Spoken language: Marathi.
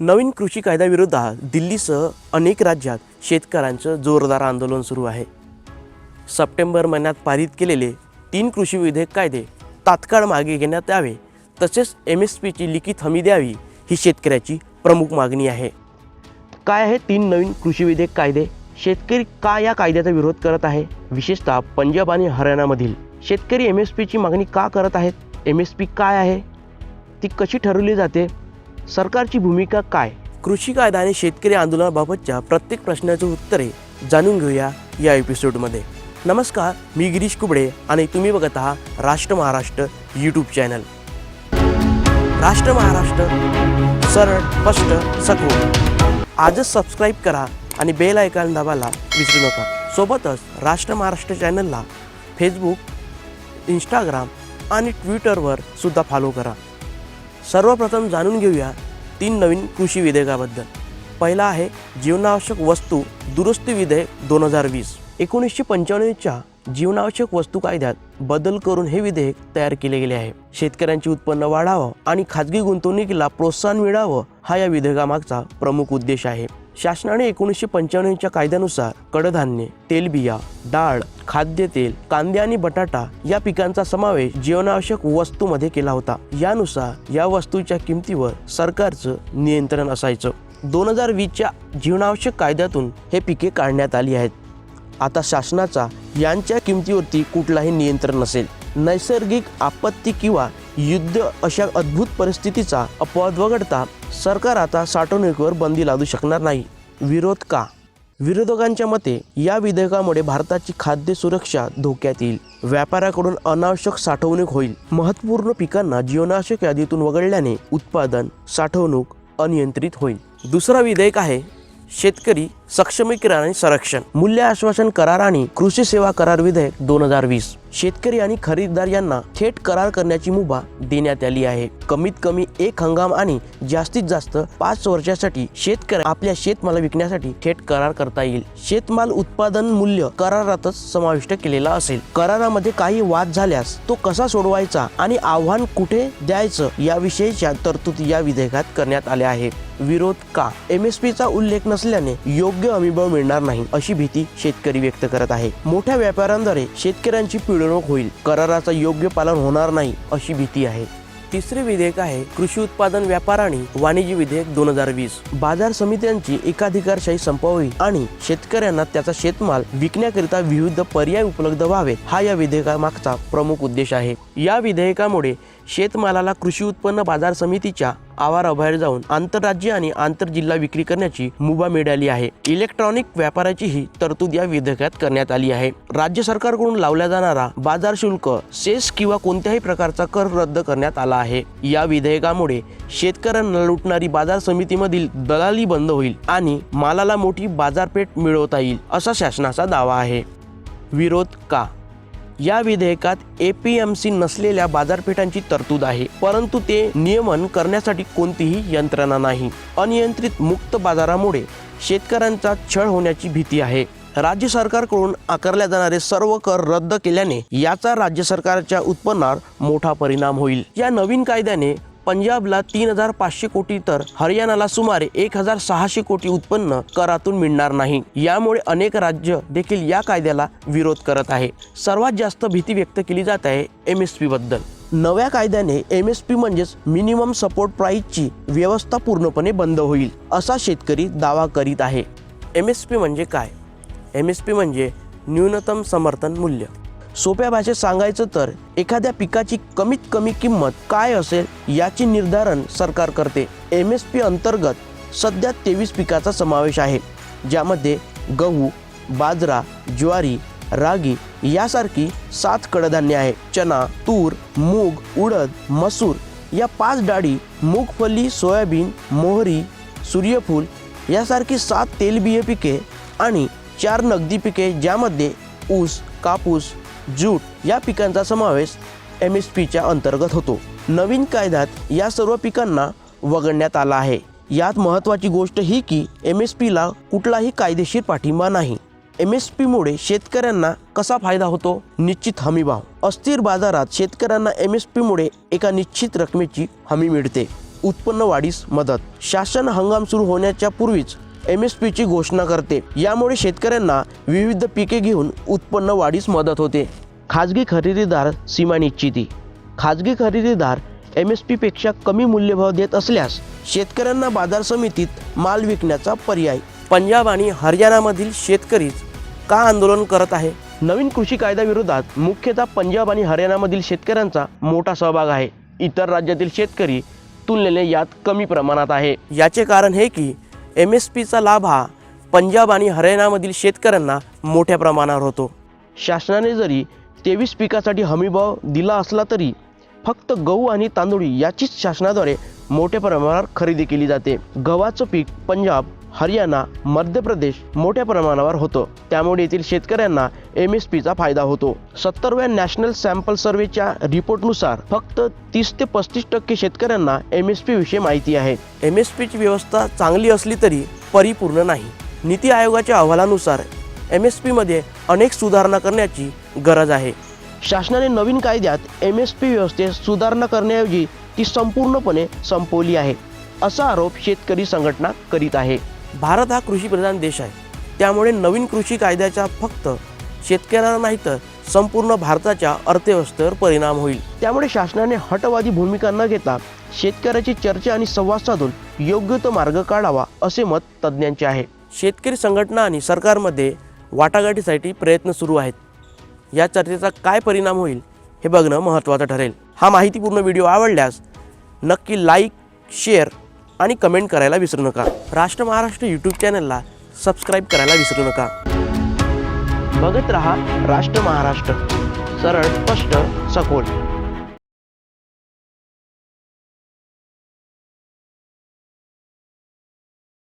नवीन कृषी कायद्याविरोधात दिल्लीसह अनेक राज्यात शेतकऱ्यांचं जोरदार आंदोलन सुरू आहे. सप्टेंबर महिन्यात पारित केलेले तीन कृषी विधेयक कायदे तात्काळ मागे घेण्यात यावे तसेच एम एस पीची लिखित हमी द्यावी ही शेतकऱ्याची प्रमुख मागणी आहे. काय आहे तीन नवीन कृषी विधेयक कायदे? शेतकरी का या कायद्याचा विरोध करत आहे? विशेषतः पंजाब आणि हरियाणामधील. शेतकरी एम एस पीची मागणी का करत आहेत? एम एस पी काय आहे? ती कशी ठरवली जाते? सरकारची भूमिका काय? कृषी कायदा आणि शेतकरी आंदोलनाबाबतच्या प्रत्येक प्रश्नाची उत्तरे जाणून घेऊया या एपिसोडमध्ये. नमस्कार मी गिरीश कुबडे आणि तुम्ही बघत आहात राष्ट्र महाराष्ट्र यूट्यूब चॅनल राष्ट्र महाराष्ट्र सरळ स्पष्ट सखोल. आजच सबस्क्राईब करा आणि बेल आयकॉन दाबायला विसरू नका. सोबतच राष्ट्र महाराष्ट्र चॅनलला फेसबुक इंस्टाग्राम आणि ट्विटरवर सुद्धा फॉलो करा. सर्वप्रथम जाणून घेऊया तीन नवीन कृषी विधेयकाबद्दल. पहिला आहे जीवनावश्यक वस्तू दुरुस्ती विधेयक दोन हजार वीस. एकोणीसशे पंच्याण्णवच्या जीवनावश्यक वस्तू कायद्यात बदल करून हे विधेयक तयार केले गेले आहे. शेतकऱ्यांचे उत्पन्न वाढावं आणि खाजगी गुंतवणुकीला प्रोत्साहन मिळावं हा या विधेयकामागचा प्रमुख उद्देश आहे. शासनाने एकोणीसशे पंच्याण्णवच्या कायद्यानुसार कडधान्य तेलबिया डाळ खाद्यतेल कांदे आणि बटाटा या पिकांचा समावेश जीवनावश्यक वस्तूमध्ये केला होता. यानुसार या वस्तूच्या किमतीवर सरकारचं नियंत्रण असायचं. दोन हजार वीसच्या जीवनावश्यक कायद्यातून हे पिके काढण्यात आली आहेत. आता शासनाचा यांच्या किमतीवरती कुठलाही नियंत्रण नसेल. नैसर्गिक आपत्ती किंवा युद्ध अशा अद्भुत परिस्थितीचा अपवाद वगळता सरकार आता साठवणुकीवर बंदी लादू शकणार नाही. विरोध का? विरोधकांच्या मते या विधेयकामुळे भारताची खाद्य सुरक्षा धोक्यात येईल. व्यापाऱ्याकडून अनावश्यक साठवणूक होईल. महत्त्वपूर्ण पिकांना जीवनावश्यक यादीतून वगळल्याने उत्पादन साठवणूक अनियंत्रित होईल. दुसरा विधेयक आहे शेतकरी सक्षमीकरण आणि संरक्षण. मूल्य आश्वासन करार आणि कृषी सेवा करार विधेयक दोन हजार वीस. शेतकरी आणि खरेदीदार यांना थेट करार करण्याची मुभा देण्यात आली आहे. कमीत कमी एक हंगाम आणि जास्तीत जास्त पाच वर्षासाठी शेतकरी आपल्या शेतमाल विकण्यासाठी थेट करार करता येईल. शेतमाल उत्पादन मूल्य करारातच समाविष्ट केलेला असेल. करारामध्ये काही वाद झाल्यास तो कसा सोडवायचा आणि आव्हान कुठे द्यायचं याविषयीच्या तरतुदी या विधेयकात करण्यात आल्या आहे विरोध का? एम एस पीचा उल्लेख नसल्याने योग्य योग्य हमीभाव मिळणार नाही अशी भीती शेतकरी व्यक्त करत आहे. मोठ्या व्यापाऱ्यांद्वारे शेतकऱ्यांची पिळवणूक होईल कराराचा योग्य पालन होणार नाही अशी भीती आहे. तिसरे विधेयक आहे कृषी उत्पादन व्यापार आणि वाणिज्य विधेयक दोन हजार वीस. बाजार समित्यांची एकाधिकारशाही संपवावी आणि शेतकऱ्यांना त्याचा शेतमाल विकण्याकरिता विविध पर्याय उपलब्ध व्हावेत हा या विधेयकामागचा प्रमुख उद्देश आहे. या विधेयकामुळे शेतमालाला कृषी उत्पन्न बाजार समितीच्या आवाराबाहेर जाऊन आंतरराज्य आणि आंतरजिल्हा विक्री करण्याची मुभा मिळाली आहे. इलेक्ट्रॉनिक व्यापाराची ही तरतूद या विधेयकात करण्यात आली आहे. राज्य सरकारकडून लावला जाणारा बाजार शुल्क सेस किंवा कोणत्याही प्रकारचा कर रद्द करण्यात आला आहे. या विधेयकामुळे शेतकऱ्यांना लुटणारी बाजार समितीमधील दलाली बंद होईल आणि मालाला मोठी बाजारपेठ मिळवता येईल असा शासनाचा दावा आहे. विरोध का? या विधेयकात ए पी एम सी नसलेल्या बाजारपेठांची तरतूद आहे परंतु ते नियमन करण्यासाठी कोणतीही यंत्रणा नाही. अनियंत्रित मुक्त बाजारामुळे शेतकऱ्यांचा छळ होण्याची भीती आहे. राज्य सरकारकडून आकारल्या जाणारे सर्व कर रद्द केल्याने याचा राज्य सरकारच्या उत्पन्नावर मोठा परिणाम होईल. या नवीन कायद्याने पंजाबला तीन हजार पाचशे कोटी तर हरियाणाला सुमारे एक हजार सहाशे कोटी उत्पन्न करातून मिळणार नाही. यामुळे अनेक राज्य देखील या कायद्याला विरोध करत आहे. सर्वात जास्त भीती व्यक्त केली जात आहे एम एस पी बद्दल. नव्या कायद्याने एम एस पी म्हणजेच मिनिमम सपोर्ट प्राईसची व्यवस्था पूर्णपणे बंद होईल असा शेतकरी दावा करीत आहे. एम एस पी म्हणजे काय? एम एस पी म्हणजे न्यूनतम समर्थन मूल्य. सोप्या भाषेत सांगायचं तर एखाद्या पिकाची कमीत कमी किंमत काय असेल याचे निर्धारण सरकार करते. एम एस पी अंतर्गत सध्या तेवीस पिकाचा समावेश आहे ज्यामध्ये गहू बाजरा ज्वारी रागी यासारखी सात कडधान्य आहे चना तूर मूग उडद मसूर या पाच डाळी मूगफली सोयाबीन मोहरी सूर्यफूल यासारखी सात तेलबिये पिके आणि चार नगदी पिके ज्यामध्ये ऊस कापूस जूट या पिकांचा समावेश एम एस पीच्या अंतर्गत होतो. नवीन कायद्यात या सर्व पिकांना वगळण्यात आला आहे. यात महत्त्वाची गोष्ट ही की एम एस पीला कुठलाही कायदेशीर पाठिंबा नाही. एम एस पीमुळे शेतकऱ्यांना कसा फायदा होतो? निश्चित हमीभाव. अस्थिर बाजारात शेतकऱ्यांना एम एस पीमुळे एका निश्चित रकमेची हमी मिळते. उत्पन्न वाढीस मदत. शासन हंगाम सुरू होण्याच्या पूर्वीच एम एस पीची घोषणा करते. यामुळे शेतकऱ्यांना विविध पिके घेऊन उत्पन्न वाढीस मदत होते. खाजगी खरेदीदार सीमा निश्चिती खाजगी खरेदीदार एम एस पीपेक्षा कमी मूल्यभाव देत असल्यास शेतकऱ्यांना बाजार समितीत माल विकण्याचा पर्याय. पंजाब आणि हरियाणामधील शेतकरीच का आंदोलन करत आहे? नवीन कृषी कायद्याविरोधात मुख्यतः पंजाब आणि हरियाणामधील शेतकऱ्यांचा मोठा सहभाग आहे. इतर राज्यातील शेतकरी तुलनेने यात कमी प्रमाणात आहे. याचे कारण हे की एम एस पीचा लाभ हा पंजाब आणि हरियाणामधील शेतकऱ्यांना मोठ्या प्रमाणावर होतो. शासनाने जरी तेवीस पिकासाठी हमीभाव दिला असला तरी फक्त गहू आणि तांदूळ याचीच शासनाद्वारे मोठ्या प्रमाणावर खरेदी केली जाते. गव्हाचं पीक पंजाब हरियाणा मध्य प्रदेश मोठ्या प्रमाणावर होतं. त्यामुळे येथील शेतकऱ्यांना एम एस पीचा फायदा होतो. सत्तरव्या नॅशनल सॅम्पल सर्वेच्या रिपोर्टनुसार फक्त तीस ते पस्तीस टक्के शेतकऱ्यांना एम एस पी विषयी माहिती आहे. एम एस पीची व्यवस्था चांगली असली तरी परिपूर्ण नाही. नीती आयोगाच्या अहवालानुसार एम एस पीमध्ये अनेक सुधारणा करण्याची गरज आहे. शासनाने नवीन कायद्यात एम एस पी व्यवस्थेत सुधारणा करण्याऐवजी ती संपूर्णपणे संपवली आहे. असा आरोप शेतकरी संघटना करीत आहे. भारत हा कृषीप्रधान देश आहे. त्यामुळे नवीन कृषी कायद्याचा फक्त शेतकऱ्यांना नाही तर संपूर्ण भारताच्या अर्थव्यवस्थेवर परिणाम होईल. त्यामुळे शासनाने हटवादी भूमिका न घेता शेतकऱ्याची चर्चा आणि संवाद साधून योग्य तो मार्ग काढावा असे मत तज्ज्ञांचे आहे. शेतकरी संघटना आणि सरकारमध्ये वाटाघाटीसाठी प्रयत्न सुरू आहेत. या चर्चेचा काय परिणाम होईल हे बघणं महत्त्वाचं ठरेल. हा माहितीपूर्ण व्हिडिओ आवडल्यास नक्की लाईक शेअर आणि कमेंट करायला विसरू नका. राष्ट्र महाराष्ट्र यूट्यूब चॅनलला सबस्क्राईब करायला विसरू नका. बघत रहा राष्ट्र महाराष्ट्र. सरळ स्पष्ट सखोल.